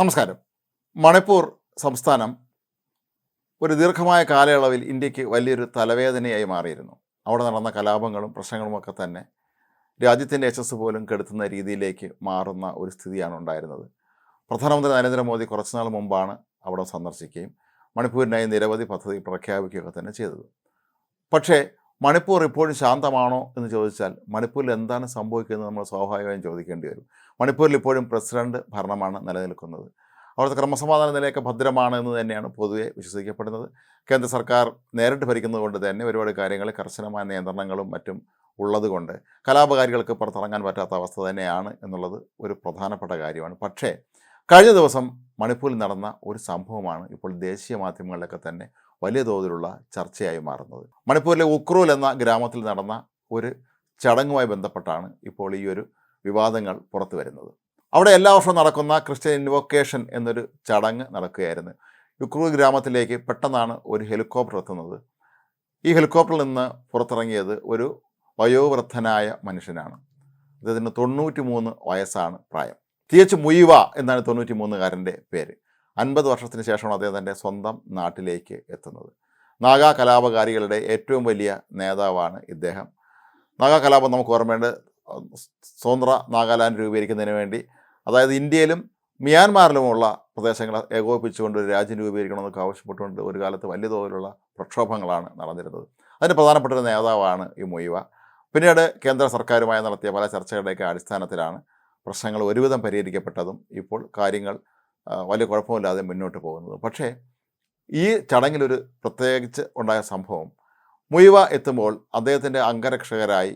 നമസ്കാരം. മണിപ്പൂർ സംസ്ഥാനം ഒരു ദീർഘമായ കാലയളവിൽ ഇന്ത്യയ്ക്ക് വലിയൊരു തലവേദനയായി മാറിയിരുന്നു. അവിടെ നടന്ന കലാപങ്ങളും പ്രശ്നങ്ങളുമൊക്കെ തന്നെ രാജ്യത്തിന്റെ യശസ് പോലും കെടുത്തുന്ന രീതിയിലേക്ക് മാറുന്ന ഒരു സ്ഥിതിയാണ് ഉണ്ടായിരുന്നത്. പ്രധാനമന്ത്രി നരേന്ദ്രമോദി കുറച്ചുനാൾ മുമ്പാണ് അവിടെ സന്ദർശിക്കുകയും മണിപ്പൂരിനായി നിരവധി പദ്ധതി പ്രഖ്യാപിക്കുകയൊക്കെ തന്നെ ചെയ്തത്. പക്ഷേ മണിപ്പൂർ ഇപ്പോഴും ശാന്തമാണോ എന്ന് ചോദിച്ചാൽ മണിപ്പൂരിൽ എന്താണ് സംഭവിക്കുന്നത് നമ്മൾ സ്വാഭാവികമായും ചോദിക്കേണ്ടി വരും. മണിപ്പൂരിൽ ഇപ്പോഴും പ്രസിഡന്റ് ഭരണമാണ് നിലനിൽക്കുന്നത്. അവിടുത്തെ ക്രമസമാധാന നിലയൊക്കെ ഭദ്രമാണ് എന്ന് തന്നെയാണ് പൊതുവെ വിശ്വസിക്കപ്പെടുന്നത്. കേന്ദ്ര സർക്കാർ നേരിട്ട് ഭരിക്കുന്നതുകൊണ്ട് തന്നെ ഒരുപാട് കാര്യങ്ങൾ കർശനമായ നിയന്ത്രണങ്ങളും മറ്റും ഉള്ളതുകൊണ്ട് കലാപകാരികൾക്ക് പുറത്തിറങ്ങാൻ പറ്റാത്ത അവസ്ഥ തന്നെയാണ് എന്നുള്ളത് ഒരു പ്രധാനപ്പെട്ട കാര്യമാണ്. പക്ഷേ കഴിഞ്ഞ ദിവസം മണിപ്പൂരിൽ നടന്ന ഒരു സംഭവമാണ് ഇപ്പോൾ ദേശീയ മാധ്യമങ്ങളിലൊക്കെ തന്നെ വലിയ തോതിലുള്ള ചർച്ചയായി മാറുന്നത്. മണിപ്പൂരിലെ ഉക്രൂൽ എന്ന ഗ്രാമത്തിൽ നടന്ന ഒരു ചടങ്ങുമായി ബന്ധപ്പെട്ടാണ് ഇപ്പോൾ ഈ ഒരു വിവാദങ്ങൾ പുറത്തു വരുന്നത്. അവിടെ എല്ലാ വർഷവും നടക്കുന്ന ക്രിസ്ത്യൻ ഇൻവോക്കേഷൻ എന്നൊരു ചടങ്ങ് നടക്കുകയായിരുന്നു. യുക്രൂ ഗ്രാമത്തിലേക്ക് പെട്ടെന്നാണ് ഒരു ഹെലികോപ്റ്റർ എത്തുന്നത്. ഈ ഹെലികോപ്റ്ററിൽ നിന്ന് പുറത്തിറങ്ങിയത് ഒരു വയോവൃദ്ധനായ മനുഷ്യനാണ്. അദ്ദേഹത്തിന് തൊണ്ണൂറ്റി മൂന്ന് വയസ്സാണ് പ്രായം. ടി. മുയിവ എന്നാണ് തൊണ്ണൂറ്റി മൂന്നുകാരന്റെ പേര്. അൻപത് വർഷത്തിന് ശേഷമാണ് അദ്ദേഹം തന്റെ സ്വന്തം നാട്ടിലേക്ക് എത്തുന്നത്. നാഗാ കലാപകാരികളുടെ ഏറ്റവും വലിയ നേതാവാണ് ഇദ്ദേഹം. നാഗാ കലാപം നമുക്ക് ഓർമ്മയുണ്ട്. സ്വതന്ത്ര നാഗാലാൻഡ് രൂപീകരിക്കുന്നതിന് വേണ്ടി അതായത് ഇന്ത്യയിലും മ്യാൻമാറിലുമുള്ള പ്രദേശങ്ങളെ ഏകോപിപ്പിച്ചുകൊണ്ട് ഒരു രാജ്യം രൂപീകരിക്കണമെന്നൊക്കെ ആവശ്യപ്പെട്ടുകൊണ്ട് ഒരു കാലത്ത് വലിയ തോതിലുള്ള പ്രക്ഷോഭങ്ങളാണ് നടന്നിരുന്നത്. അതിന് പ്രധാനപ്പെട്ട ഒരു നേതാവാണ് ഈ മൊയ്വ. പിന്നീട് കേന്ദ്ര സർക്കാരുമായി നടത്തിയ പല ചർച്ചകളുടെയൊക്കെ അടിസ്ഥാനത്തിലാണ് പ്രശ്നങ്ങൾ ഒരുവിധം പരിഹരിക്കപ്പെട്ടതും ഇപ്പോൾ കാര്യങ്ങൾ വലിയ കുഴപ്പമില്ലാതെ മുന്നോട്ട് പോകുന്നത്. പക്ഷേ ഈ ചടങ്ങിലൊരു പ്രത്യേകിച്ച് ഉണ്ടായ സംഭവം മുയവ എത്തുമ്പോൾ അദ്ദേഹത്തിന്റെ അംഗരക്ഷകരായി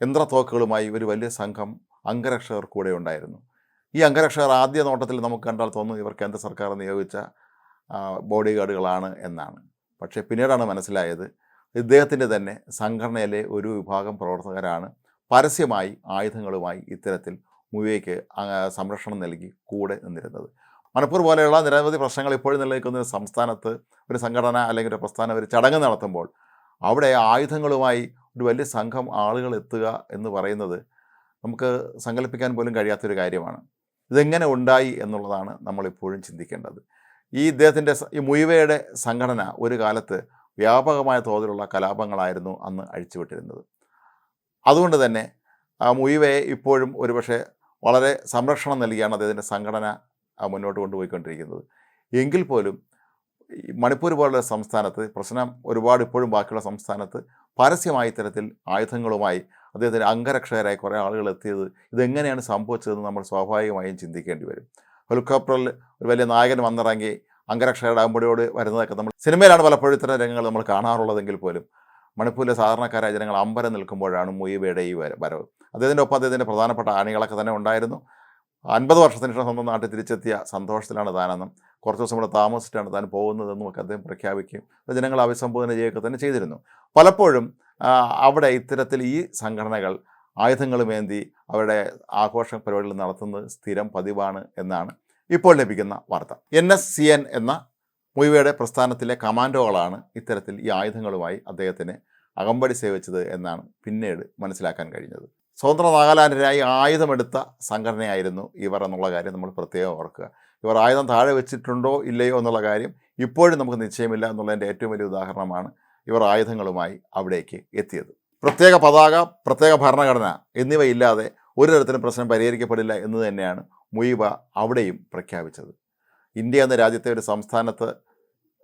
യന്ത്രത്തോക്കുകളുമായി ഒരു വലിയ സംഘം അംഗരക്ഷകർ കൂടെ ഉണ്ടായിരുന്നു. ഈ അംഗരക്ഷകർ ആദ്യ നോട്ടത്തിൽ നമുക്ക് കണ്ടാൽ തോന്നുന്നു ഇവർ കേന്ദ്ര സർക്കാർ നിയോഗിച്ച ബോഡി ഗാർഡുകളാണ് എന്നാണ്. പക്ഷേ പിന്നീടാണ് മനസ്സിലായത് ഇദ്ദേഹത്തിന്റെ തന്നെ സംഘടനയിലെ ഒരു വിഭാഗം പ്രവർത്തകരാണ് പരസ്യമായി ആയുധങ്ങളുമായി ഇത്തരത്തിൽ മുവിയയ്ക്ക് സംരക്ഷണം നൽകി കൂടെ നിന്നിരുന്നത്. മണിപ്പൂർ പോലെയുള്ള നിരവധി പ്രശ്നങ്ങൾ ഇപ്പോഴും നിലനിൽക്കുന്ന ഒരു സംസ്ഥാനത്ത് ഒരു സംഘടന അല്ലെങ്കിൽ ഒരു പ്രസ്ഥാനം ഒരു ചടങ്ങ് നടത്തുമ്പോൾ അവിടെ ആയുധങ്ങളുമായി ഒരു വലിയ സംഘം ആളുകൾ എത്തുക എന്ന് പറയുന്നത് നമുക്ക് സങ്കല്പിക്കാൻ പോലും കഴിയാത്തൊരു കാര്യമാണ്. ഇതെങ്ങനെ ഉണ്ടായി എന്നുള്ളതാണ് നമ്മളിപ്പോഴും ചിന്തിക്കേണ്ടത്. ഈ ഇദ്ദേഹത്തിന്റെ ഈ മുയിവയുടെ സംഘടന ഒരു കാലത്ത് വ്യാപകമായ തോതിലുള്ള കലാപങ്ങളായിരുന്നു അന്ന് അഴിച്ചുവിട്ടിരുന്നത്. അതുകൊണ്ട് തന്നെ ആ മുയിവയെ ഇപ്പോഴും ഒരുപക്ഷെ വളരെ സംരക്ഷണം നൽകിയാണ് അദ്ദേഹത്തിന്റെ സംഘടന മുന്നോട്ട് കൊണ്ടുപോയിക്കൊണ്ടിരിക്കുന്നത്. എങ്കിൽ പോലും മണിപ്പൂർ പോലുള്ള സംസ്ഥാനത്ത് പ്രശ്നം ഒരുപാട് ഇപ്പോഴും ബാക്കിയുള്ള സംസ്ഥാനത്ത് പരസ്യമായ ഇത്തരത്തിൽ ആയുധങ്ങളുമായി അദ്ദേഹത്തിന് അംഗരക്ഷകരായി കുറേ ആളുകൾ എത്തിയത് ഇതെങ്ങനെയാണ് സംഭവിച്ചതെന്ന് നമ്മൾ സ്വാഭാവികമായും ചിന്തിക്കേണ്ടി വരും. ഹെലികോപ്റ്ററിൽ ഒരു വലിയ നായകൻ വന്നിറങ്ങി അംഗരക്ഷകരുടെ അമ്പടിയോട് വരുന്നതൊക്കെ നമ്മൾ സിനിമയിലാണ് പലപ്പോഴും ഇത്തരം രംഗങ്ങൾ നമ്മൾ കാണാറുള്ളതെങ്കിൽ പോലും മണിപ്പൂരിലെ സാധാരണക്കാരായ ജനങ്ങൾ അമ്പരം നിൽക്കുമ്പോഴാണ് മുയിബയുടെ ഈ വര- വരവ്. അദ്ദേഹത്തിന്റെ ഒപ്പം അദ്ദേഹത്തിന്റെ പ്രധാനപ്പെട്ട ആണികളൊക്കെ തന്നെ ഉണ്ടായിരുന്നു. അൻപത് വർഷത്തിന് ശേഷം സ്വന്തം നാട്ടിൽ തിരിച്ചെത്തിയ സന്തോഷത്തിലാണ് താനെന്നും കുറച്ച് ദിവസം ഇവിടെ താമസിച്ചിട്ടാണ് താൻ പോകുന്നതെന്നും ഒക്കെ അദ്ദേഹം പ്രഖ്യാപിക്കുകയും ജനങ്ങൾ അഭിസംബോധന ചെയ്യുകയൊക്കെ തന്നെ ചെയ്തിരുന്നു. പലപ്പോഴും അവിടെ ഇത്തരത്തിൽ ഈ സംഘടനകൾ ആയുധങ്ങളുമേന്തി അവരുടെ ആഘോഷ പരിപാടികൾ നടത്തുന്നത് സ്ഥിരം പതിവാണ് എന്നാണ് ഇപ്പോൾ ലഭിക്കുന്ന വാർത്ത. എൻ എസ് സി എൻ എന്ന മുയിവയുടെ പ്രസ്ഥാനത്തിലെ കമാൻഡോകളാണ് ഇത്തരത്തിൽ ഈ ആയുധങ്ങളുമായി അദ്ദേഹത്തിന് അകമ്പടി സേവിച്ചത് എന്നാണ് പിന്നീട് മനസ്സിലാക്കാൻ കഴിഞ്ഞത്. സ്വതന്ത്ര നാഗാലാൻഡിനായി ആയുധമെടുത്ത സംഘടനയായിരുന്നു ഇവർ എന്നുള്ള കാര്യം നമ്മൾ പ്രത്യേകം ഓർക്കുക. ഇവർ ആയുധം താഴെ വെച്ചിട്ടുണ്ടോ ഇല്ലയോ എന്നുള്ള കാര്യം ഇപ്പോഴും നമുക്ക് നിശ്ചയമില്ല എന്നുള്ളതിന്റെ ഏറ്റവും വലിയ ഉദാഹരണമാണ് ഇവർ ആയുധങ്ങളുമായി അവിടേക്ക് എത്തിയത്. പ്രത്യേക പതാക പ്രത്യേക ഭരണഘടന എന്നിവയില്ലാതെ ഒരു തരത്തിലും പ്രശ്നം പരിഹരിക്കപ്പെടില്ല എന്ന് തന്നെയാണ് മുയിബ അവിടെയും പ്രഖ്യാപിച്ചത്. ഇന്ത്യ എന്ന രാജ്യത്തെ ഒരു സംസ്ഥാനത്ത്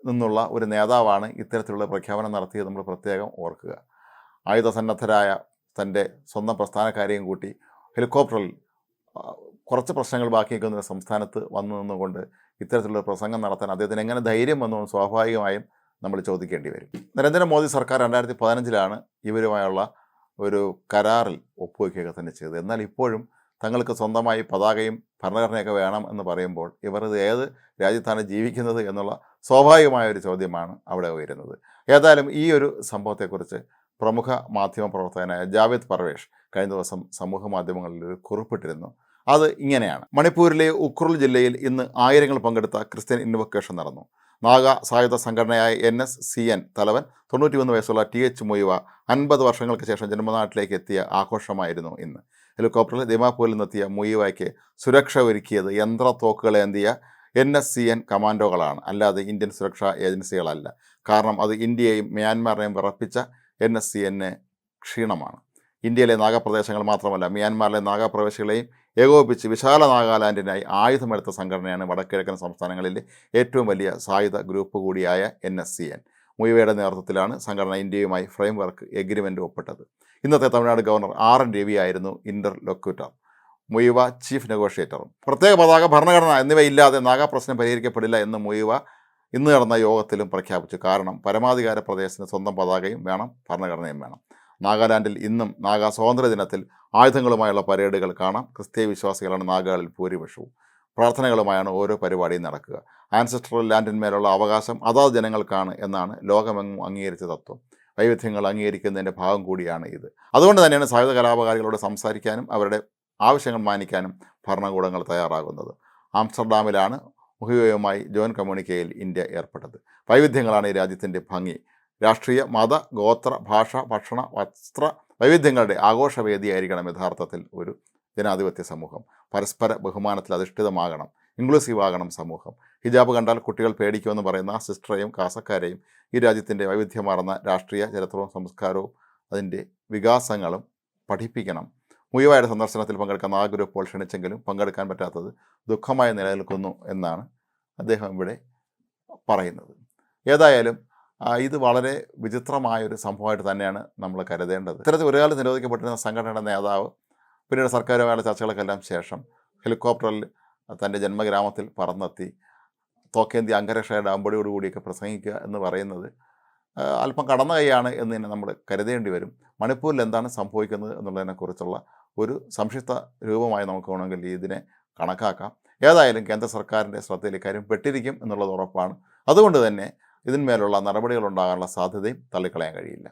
നിന്നുള്ള ഒരു നേതാവാണ് ഇത്തരത്തിലുള്ള പ്രഖ്യാപനം നടത്തിയത് നമ്മൾ പ്രത്യേകം ഓർക്കുക. ആയുധസന്നദ്ധരായ തന്റെ സ്വന്തം പ്രസ്ഥാനക്കാരെയും കൂട്ടി ഹെലികോപ്റ്ററിൽ കുറച്ച് പ്രശ്നങ്ങൾ ബാക്കി നിൽക്കുന്ന സംസ്ഥാനത്ത് വന്നു നിന്നുകൊണ്ട് ഇത്തരത്തിലുള്ള പ്രസംഗം നടത്താൻ അദ്ദേഹത്തിന് എങ്ങനെ ധൈര്യം വന്നു സ്വാഭാവികമായും നമ്മൾ ചോദിക്കേണ്ടി വരും. നരേന്ദ്രമോദി സർക്കാർ രണ്ടായിരത്തി പതിനഞ്ചിലാണ് ഇവരുമായുള്ള ഒരു കരാറിൽ ഒപ്പുവയ്ക്കുകയൊക്കെ തന്നെ ചെയ്തത്. എന്നാൽ ഇപ്പോഴും തങ്ങൾക്ക് സ്വന്തമായി പതാകയും ഭരണഘടനയൊക്കെ വേണം എന്ന് പറയുമ്പോൾ ഇവർ ഇത് ഏത് രാജ്യത്താണ് ജീവിക്കുന്നത് എന്നുള്ള സ്വാഭാവികമായ ഒരു ചോദ്യമാണ് അവിടെ ഉയരുന്നത്. ഏതായാലും ഈ ഒരു സംഭവത്തെക്കുറിച്ച് പ്രമുഖ മാധ്യമ പ്രവർത്തകനായ ജാവേദ് പർവേഷ് കഴിഞ്ഞ ദിവസം സമൂഹ മാധ്യമങ്ങളിൽ ഒരു കുറിപ്പിട്ടിരുന്നു. അത് ഇങ്ങനെയാണ്. മണിപ്പൂരിലെ ഉക്രുൾ ജില്ലയിൽ ഇന്ന് ആയിരങ്ങൾ പങ്കെടുത്ത ക്രിസ്ത്യൻ ഇൻവൊക്കേഷൻ നടന്നു. നാഗ സായുധ സംഘടനയായ എൻ എസ് സി എൻ തലവൻ തൊണ്ണൂറ്റിമൂന്ന് വയസ്സുള്ള ടി എച്ച് മൊയ്വ അൻപത് വർഷങ്ങൾക്ക് ശേഷം ജന്മനാട്ടിലേക്ക് എത്തിയ ആഘോഷമായിരുന്നു ഇന്ന്. ഹെലികോപ്റ്ററിൽ ദിമാപൂരിൽ നിന്നെത്തിയ മൊയ്വയ്ക്ക് സുരക്ഷ ഒരുക്കിയത് യന്ത്ര തോക്കുകളേന്തിയ എൻ എസ് സി എൻ കമാൻഡോകളാണ്. അല്ലാതെ ഇന്ത്യൻ സുരക്ഷാ ഏജൻസികളല്ല. കാരണം അത് ഇന്ത്യയെയും മ്യാൻമാറിനെയും വിറപ്പിച്ച എൻ എസ് സി എന് ക്ഷീണമാണ്. ഇന്ത്യയിലെ നാഗപ്രദേശങ്ങൾ മാത്രമല്ല മ്യാൻമാറിലെ നാഗാപ്രവേശികളെയും ഏകോപിപ്പിച്ച് വിശാല നാഗാലാൻഡിനായി ആയുധമെടുത്ത സംഘടനയാണ് വടക്കിഴക്കൻ സംസ്ഥാനങ്ങളിലെ ഏറ്റവും വലിയ സായുധ ഗ്രൂപ്പ് കൂടിയായ എൻ എസ് സി എൻ. മുയവയുടെ നേതൃത്വത്തിലാണ് സംഘടന ഇന്ത്യയുമായി ഫ്രെയിംവർക്ക് എഗ്രിമെന്റ് ഒപ്പിട്ടത്. ഇന്നത്തെ തമിഴ്നാട് ഗവർണർ ആർ എൻ രവിയായിരുന്നു ഇന്റർലൊക്യൂട്ടർ മുയുവ ചീഫ് നെഗോഷിയേറ്ററും പ്രത്യേക പതാക ഭരണഘടന എന്നിവയില്ലാതെ നാഗാ പ്രശ്നം പരിഹരിക്കപ്പെടില്ല എന്ന് മുയുവ ഇന്ന് നടന്ന യോഗത്തിലും പ്രഖ്യാപിച്ചു. കാരണം പരമാധികാര പ്രദേശത്തിന് സ്വന്തം പതാകയും വേണം ഭരണഘടനയും വേണം. നാഗാലാൻഡിൽ ഇന്നും നാഗാ സ്വാതന്ത്ര്യ ദിനത്തിൽ ആയുധങ്ങളുമായുള്ള പരേഡുകൾ കാണാം. ക്രിസ്തീയ വിശ്വാസികളാണ് നാഗകളിൽ ഭൂരിപക്ഷവും. പ്രാർത്ഥനകളുമായാണ് ഓരോ പരിപാടിയും നടക്കുക. ആൻസസ്ട്രൽ ലാൻഡിന്മേലുള്ള അവകാശം അതാത് ജനങ്ങൾക്കാണ് എന്നാണ് ലോകമെങ്ങും അംഗീകരിച്ച തത്വം. വൈവിധ്യങ്ങൾ അംഗീകരിക്കുന്നതിന്റെ ഭാഗം കൂടിയാണ് ഇത്. അതുകൊണ്ട് തന്നെയാണ് സായുധ കലാപകാരികളോട് സംസാരിക്കാനും അവരുടെ ആവശ്യങ്ങൾ മാനിക്കാനും ഭരണകൂടങ്ങൾ തയ്യാറാകുന്നത്. ആംസ്റ്റർഡാമിലാണ് മുഹിവയുമായി ജോയിൻ കമ്മ്യൂണിക്കയിൽ ഇന്ത്യ ഏർപ്പെട്ടത്. വൈവിധ്യങ്ങളാണ് ഈ രാജ്യത്തിന്റെ ഭംഗി. രാഷ്ട്രീയ മത ഗോത്ര ഭാഷ ഭക്ഷണ വസ്ത്ര വൈവിധ്യങ്ങളുടെ ആഘോഷവേദിയായിരിക്കണം യഥാർത്ഥത്തിൽ ഒരു ജനാധിപത്യ സമൂഹം. പരസ്പര ബഹുമാനത്തിൽ അധിഷ്ഠിതമാകണം. ഇൻക്ലൂസീവ് ആകണം സമൂഹം. ഹിജാബ് കണ്ടാൽ കുട്ടികൾ പേടിക്കുമെന്ന് പറയുന്ന സിസ്റ്ററെയും കാസക്കാരെയും ഈ രാജ്യത്തിന്റെ വൈവിധ്യമാർന്ന രാഷ്ട്രീയ ചരിത്രവും സംസ്കാരവും അതിന്റെ വികാസങ്ങളും പഠിപ്പിക്കണം. മുഴുവായുടെ സന്ദർശനത്തിൽ പങ്കെടുക്കാൻ നാല് ഗ്രൂപ്പുകൾ ക്ഷണിച്ചെങ്കിലും പങ്കെടുക്കാൻ പറ്റാത്തത് ദുഃഖമായി നിലനിൽക്കുന്നു എന്നാണ് അദ്ദേഹം ഇവിടെ പറയുന്നത്. ഏതായാലും ഇത് വളരെ വിചിത്രമായൊരു സംഭവമായിട്ട് തന്നെയാണ് നമ്മൾ കരുതേണ്ടത്. ഇത്തരത്തിൽ ഒരു കാലം നിരോധിക്കപ്പെട്ടിരുന്ന സംഘടനയുടെ നേതാവ് പിന്നീട് സർക്കാരുമായുള്ള ചർച്ചകൾക്കെല്ലാം ശേഷം ഹെലികോപ്റ്ററിൽ തന്റെ ജന്മഗ്രാമത്തിൽ പറന്നെത്തി തോക്കേന്തി അംഗരക്ഷയുടെ അമ്പടിയോടുകൂടിയൊക്കെ പ്രസംഗിക്കുക എന്ന് പറയുന്നത് അല്പം കടന്ന കൈയാണ് എന്ന് തന്നെ നമ്മൾ കരുതേണ്ടി വരും. മണിപ്പൂരിൽ എന്താണ് സംഭവിക്കുന്നത് എന്നുള്ളതിനെക്കുറിച്ചുള്ള ഒരു സംക്ഷിപ്ത രൂപമായി നമുക്ക് വേണമെങ്കിൽ ഇതിനെ കണക്കാക്കാം. ഏതായാലും കേന്ദ്ര സർക്കാരിന്റെ ശ്രദ്ധയിൽ ഇക്കാര്യം പെട്ടിരിക്കും എന്നുള്ളത് ഉറപ്പാണ്. അതുകൊണ്ട് തന്നെ ഇതിന്മേലുള്ള നടപടികൾ ഉണ്ടാകാനുള്ള സാധ്യതയും തള്ളിക്കളയാൻ കഴിയില്ല.